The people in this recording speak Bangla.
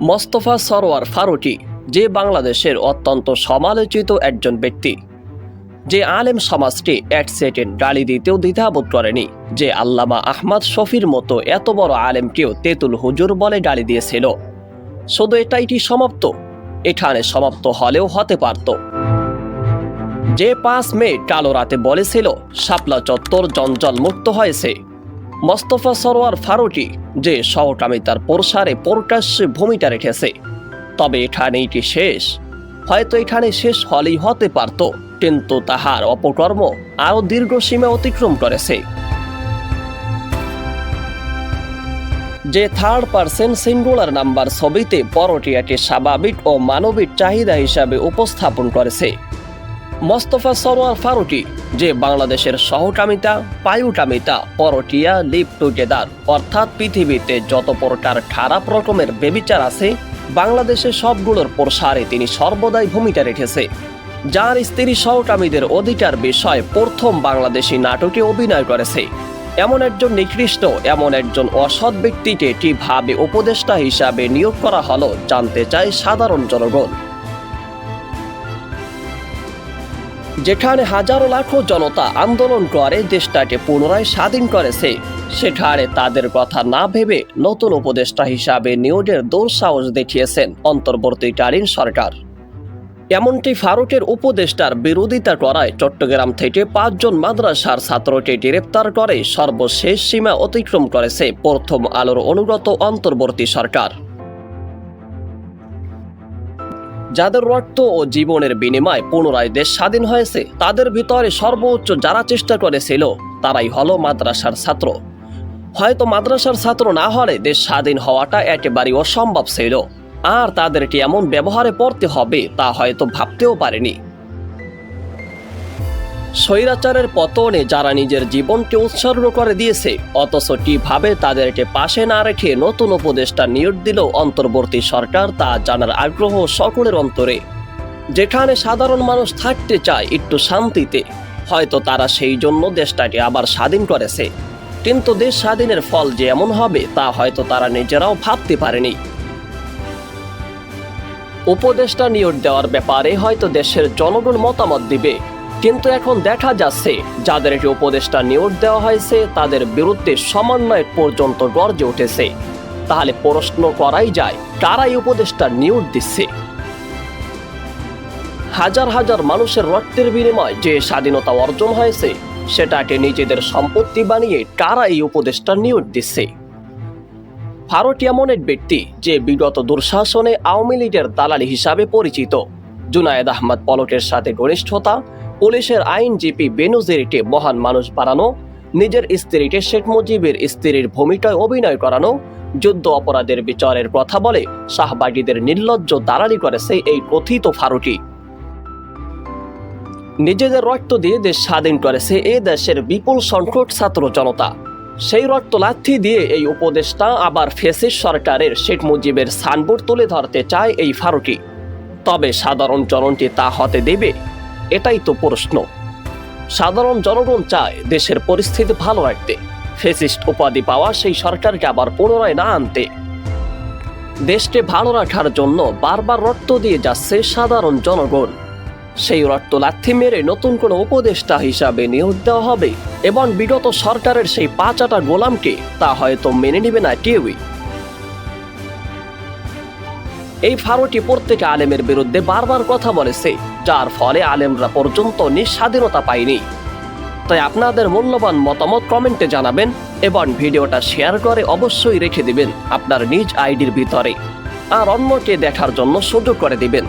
মোস্তফা সরোয়ার ফারুকি, যে বাংলাদেশের অত্যন্ত সমালোচিত একজন ব্যক্তি। যে আলেম সমাজটি এক সেকেন্ড গালি দিতেও দ্বিধাবোধ করেনি, যে আল্লামা আহমদ শফির মতো এত বড় আলেমকেও তেতুল হুজুর বলে গালি দিয়েছিল। শুধু এটাই কি সমাপ্ত? এখানে সমাপ্ত হলেও হতে পারত। যে পাঁচ মে কালো রাতে বলেছিল, শাপলা চত্বর জঞ্জল মুক্ত হয়েছে। মোস্তফা সরোয়ার ফারুকি, যে সহকামিতার প্রসারে প্রকাশ্যে ভূমিকা রেখেছে। তবে এখানেই কি শেষ? হয়তো এখানে শেষ হলেই হতে পারত, কিন্তু তাহার অপকর্ম আরও দীর্ঘ সীমা অতিক্রম করেছে। যে থার্ড পার্সন সিঙ্গুলার নাম্বার ছবিতে পরটিয়াকে স্বাভাবিক ও মানবিক চাহিদা হিসাবে উপস্থাপন করেছে। মোস্তফা সরোয়ার ফারুকি, যে বাংলাদেশের সহকামিতা পায়ুকামিতা পরটিয়া লিভ টুগেদার, অর্থাৎ পৃথিবীতে যত প্রকার খারাপ রকমের বেবিচার আছে বাংলাদেশের সবগুলোর প্রসারে তিনি সর্বদাই ভূমিকা রেখেছে। যার স্ত্রী সহকামীদের অধিকার বিষয়ে প্রথম বাংলাদেশি নাটকে অভিনয় করেছে। এমন একজন নিকৃষ্ট, এমন একজন অসৎ ব্যক্তিকে কীভাবে উপদেষ্টা হিসাবে নিয়োগ করা হলো জানতে চায় সাধারণ জনগণ। যেখানে হাজারো লাখো জনতা আন্দোলন করে, দেশটাকে পুনরায় স্বাধীন করেছে। সেখানে তাদের কথা না ভেবে নতুন উপদেষ্টা হিসাবে নিয়োগের দুঃসাহস দেখিয়েছেন অন্তর্বর্তীকালীন সরকার। এমনকি ফারুকের উপদেষ্টার বিরোধিতা করায় চট্টগ্রাম থেকে পাঁচজন মাদ্রাসার ছাত্রকে গ্রেপ্তার করে সর্বশেষ সীমা অতিক্রম করেছে প্রথম আলোর অনুগত অন্তর্বর্তী সরকার। যাদের রক্ত ও জীবনের বিনিময়ে পুনরায় দেশ স্বাধীন হয়েছে, তাদের ভিতরে সর্বোচ্চ যারা চেষ্টা করেছিল, তারাই হলো মাদ্রাসার ছাত্র। হয়তো মাদ্রাসার ছাত্র না হলে দেশ স্বাধীন হওয়াটা একেবারেই অসম্ভব ছিল। আর তাদেরকে এমন ব্যবহারে পড়তে হবে, তা হয়তো ভাবতেও পারেনি। স্বৈরাচারের পতনে যারা নিজের জীবনকে উৎসর্গ করে দিয়েছে, অথচ কীভাবে তাদেরকে পাশে না রেখে নতুন উপদেষ্টা নিয়োগ দিল অন্তর্বর্তী সরকার তা জানার আগ্রহ সকলের অন্তরে। যেখানে সাধারণ মানুষ থাকতে চায় একটু শান্তিতে, হয়তো তারা সেই জন্য দেশটাকে আবার স্বাধীন করেছে। কিন্তু দেশ স্বাধীনের ফল যে এমন হবে, তা হয়তো তারা নিজেরাও ভাবতে পারেনি। উপদেষ্টা নিয়োগ দেওয়ার ব্যাপারে হয়তো দেশের জনগণ মতামত দিবে। কিন্তু এখন দেখা যাচ্ছে যাদেরকে উপদেষ্টা নিয়োগ দেওয়া হয়েছে, তাদের বিরুদ্ধে সমন্বয় পর্যন্ত গর্জে উঠেছে। তাহলে প্রশ্ন করাই যায় কারাই উপদেষ্টা নিয়োগ দিচ্ছে? হাজার হাজার মানুষের রক্তের বিনিময় যে স্বাধীনতা অর্জন হয়েছে, সেটাকে নিজেদের সম্পত্তি বানিয়ে কারা এই উপদেষ্টা নিয়োগ দিচ্ছে? ফারুক এমন এক ব্যক্তি যে বিগত দুঃশাসনে আওয়ামী লীগের দালালি হিসাবে পরিচিত, জুনায়েদ আহমদ পলকের সাথে ঘনিষ্ঠতা পুলিশের আইনজীবী বেনুজিরিকে মহান মানুষ বানানো, নিজের স্ত্রীকে শেখ মুজিবের স্ত্রীর ভূমিকায় অভিনয় করানো, যুদ্ধ অপরাধের বিচারের কথা বলে শাহবাগীদের নির্লজ্জ দালালি করেছে এই কথিত ফারুকি। নিজেদের রক্ত দিয়ে দেশ স্বাধীন করেছে এ দেশের বিপুল সংখ্যক ছাত্র জনতা। সেই রক্ত লাথি দিয়ে এই উপদেষ্টা আবার ফেসিস সরকারের শেখ মুজিবের সানবোর্ড তুলে ধরতে চায় এই ফারুটি তবে সাধারণ জনগণকে তা হতে দেবে এটাই তো প্রশ্ন। সাধারণ জনগণ চায় দেশের পরিস্থিতি ভালো রাখতে। ফেসিস্ট উপাধি পাওয়া সেই সরকারকে আবার পুনরায় না আনতে। দেশকে ভালো রাখার জন্য বারবার রক্ত দিয়ে যাচ্ছে সাধারণ জনগণ। সেই রক্ত লাথি মেরে নতুন কোনো উপদেষ্টা হিসাবে নিয়োগ দেওয়া হবে। এবং বিগত সরকারের সেই পাঁচাটা গোলামকে তা হয়তো মেনে নেবে না কেউই। এই ফারোটি প্রত্যেকে আলেমের বিরুদ্ধে বারবার কথা বলেছে, যার ফলে আলেমরা পর্যন্ত নিঃস্বাধীনতা পায়নি। তাই আপনাদের মূল্যবান মতামত কমেন্টে জানাবেন এবং ভিডিওটা শেয়ার করে অবশ্যই রেখে দিবেন আপনার নিজ আইডির ভিতরে। আর অন্যকে দেখার জন্য সুযোগ করে দিবেন।